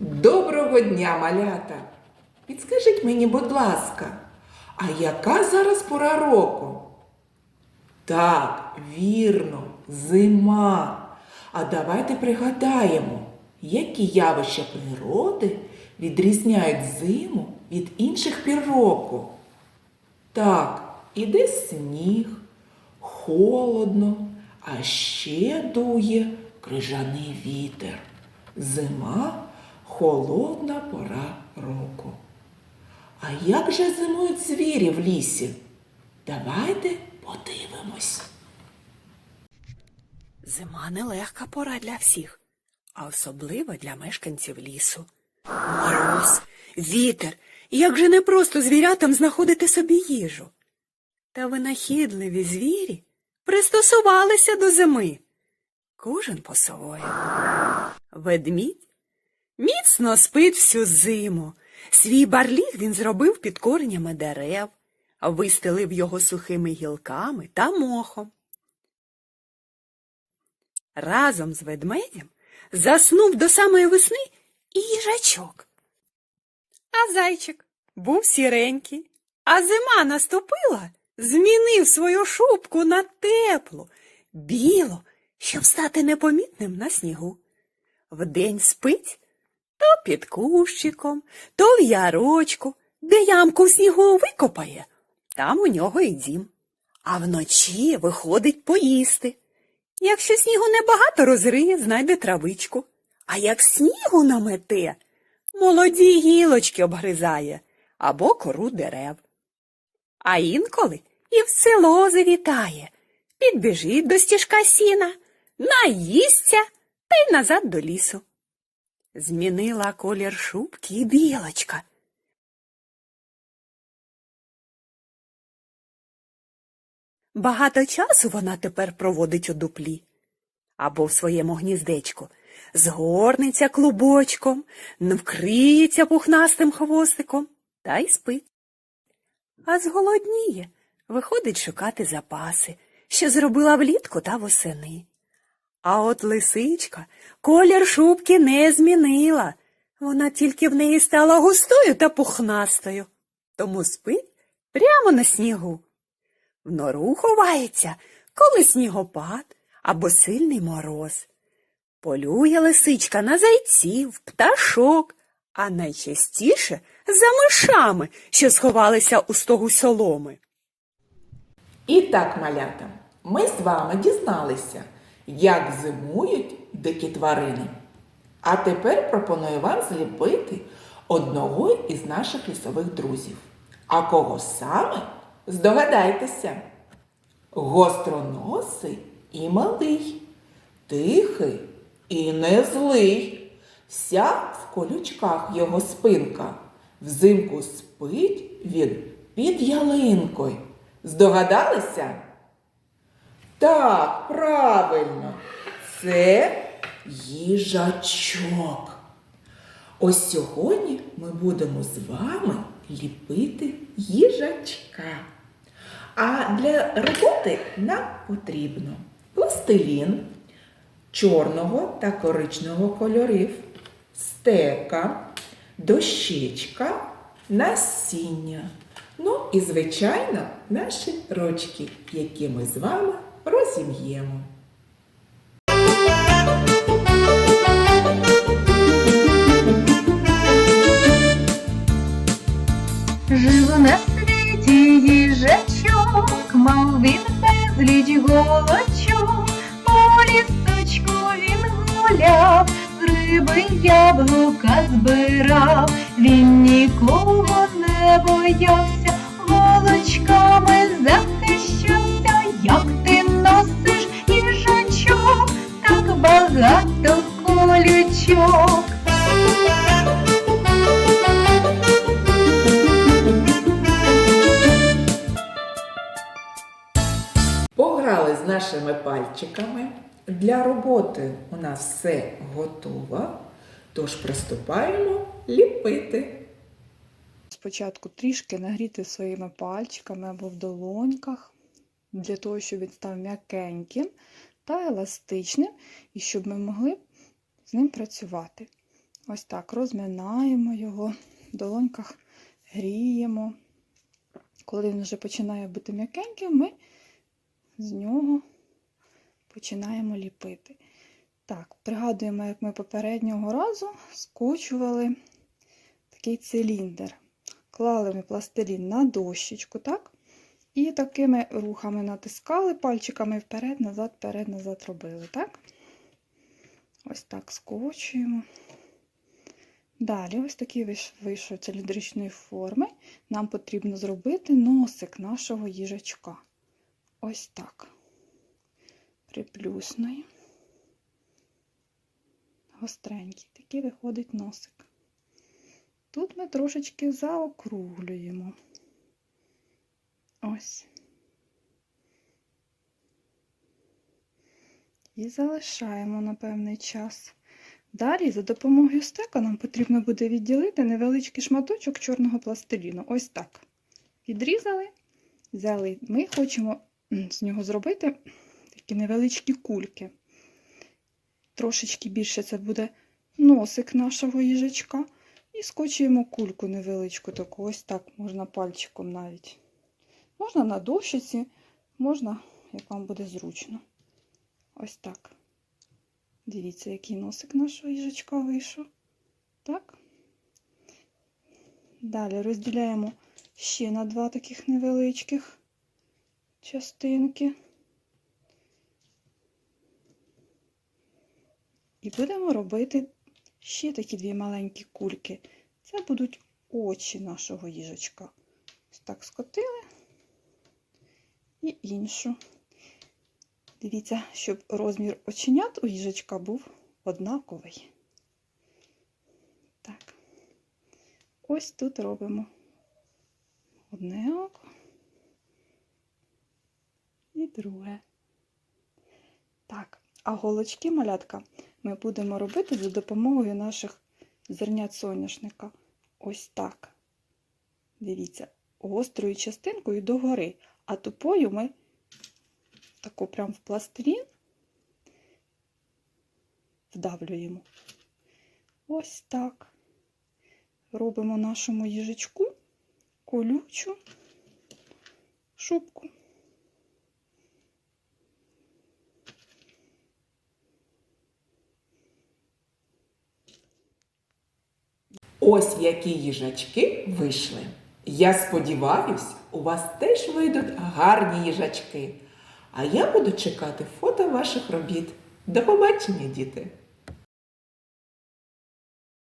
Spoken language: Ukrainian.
Доброго дня, малята! Підскажіть мені, будь ласка, а яка зараз пора року? Так, вірно, зима. А давайте пригадаємо, які явища природи відрізняють зиму від інших пір року. Так, іде сніг, холодно, а ще дує крижаний вітер. Зима холодна пора року. А як же зимують звірі в лісі? Давайте подивимось. Зима нелегка пора для всіх, а особливо для мешканців лісу. Мороз, вітер, як же непросто звірятам знаходити собі їжу. Та винахідливі звірі пристосувалися до зими. Кожен по-своєму. Ведмідь міцно спить всю зиму. Свій барліг він зробив під коренями дерев, вистелив його сухими гілками та мохом. Разом з ведмедем заснув до самої весни і їжачок. А зайчик був сіренький, а зима наступила, змінив свою шубку на теплу, білу, щоб стати непомітним на снігу. Вдень спить під кущиком, то в ярочку, де ямку в снігу викопає, там у нього і дім. А вночі виходить поїсти. Якщо снігу небагато розриє, знайде травичку. А як снігу намете, молоді гілочки обгризає або кору дерев. А інколи і в село завітає, підбіжить до стіжка сіна, наїсться та й назад до лісу. Змінила колір шубки і білочка. Багато часу вона тепер проводить у дуплі або в своєму гніздечку, згорнеться клубочком, вкриється пухнастим хвостиком та й спить. А зголодніє, виходить шукати запаси, що зробила влітку та восени. А от лисичка колір шубки не змінила. Вона тільки в неї стала густою та пухнастою, тому спить прямо на снігу. В нору ховається, коли снігопад або сильний мороз. Полює лисичка на зайців, пташок, а найчастіше за мишами, що сховалися у стогу соломи. І так, малята, ми з вами дізналися, як зимують дикі тварини. А тепер пропоную вам зліпити одного із наших лісових друзів. А кого саме? Здогадайтеся. Гостроносий і малий, тихий і не злий. Вся в колючках його спинка. Взимку спить він під ялинкою. Здогадалися? Так, правильно, це їжачок. Ось сьогодні ми будемо з вами ліпити їжачка. А для роботи нам потрібно пластилін чорного та коричневого кольорів, стека, дощечка, насіння. Ну і, звичайно, наші ручки, які ми з вами розім'ємо. Жив на світі їжачок, мав він безліч голочок, по лісочку він гуляв, з риби яблука збирав, він нікого не боявся, голочками захищався, як ти носиш їжачок, так багато колючок. Пограли з нашими пальчиками. Для роботи у нас все готово. Тож приступаємо ліпити. Спочатку трішки нагріти своїми пальчиками або в долоньках, для того, щоб він став м'якеньким та еластичним, і щоб ми могли з ним працювати. Ось так розминаємо його, в долоньках гріємо. Коли він вже починає бути м'якеньким, ми з нього починаємо ліпити. Так, пригадуємо, як ми попереднього разу скочували такий циліндр. Клали ми пластилін на дощечку, так? І такими рухами натискали пальчиками вперед, назад, вперед, назад робили, так? Ось так скочуємо. Далі, ось виш- вийшов циліндричної форми. Нам потрібно зробити носик нашого їжачка. Ось так. Приплюснуємо. Гостренький. Такий виходить носик. Тут ми трошечки заокруглюємо. Ось. І залишаємо на певний час. Далі, за допомогою стека, нам потрібно буде відділити невеличкий шматочок чорного пластиліну. Ось так. Відрізали, взяли. Ми хочемо з нього зробити такі невеличкі кульки. Трошечки більше це буде носик нашого їжачка. І скочуємо кульку невеличку, таку ось так, можна пальчиком навіть. Можна на дощиці, можна, як вам буде зручно. Ось так. Дивіться, який носик нашого їжачка вийшов. Так. Далі розділяємо ще на два таких невеличких частинки. І будемо робити ще такі дві маленькі кульки. Це будуть очі нашого їжачка. Ось так скотили і іншу. Дивіться, щоб розмір оченят у їжачка був однаковий. Так. Ось тут робимо одне око і друге. Так, а голочки малятка ми будемо робити за допомогою наших зернят соняшника. Ось так. Дивіться, гострою частинкою догори, а тупою ми таку прям в пластилін вдавлюємо. Ось так. Робимо нашому їжачку колючу шубку. Ось які їжачки вийшли. Я сподіваюсь, у вас теж вийдуть гарні їжачки. А я буду чекати фото ваших робіт. До побачення, діти!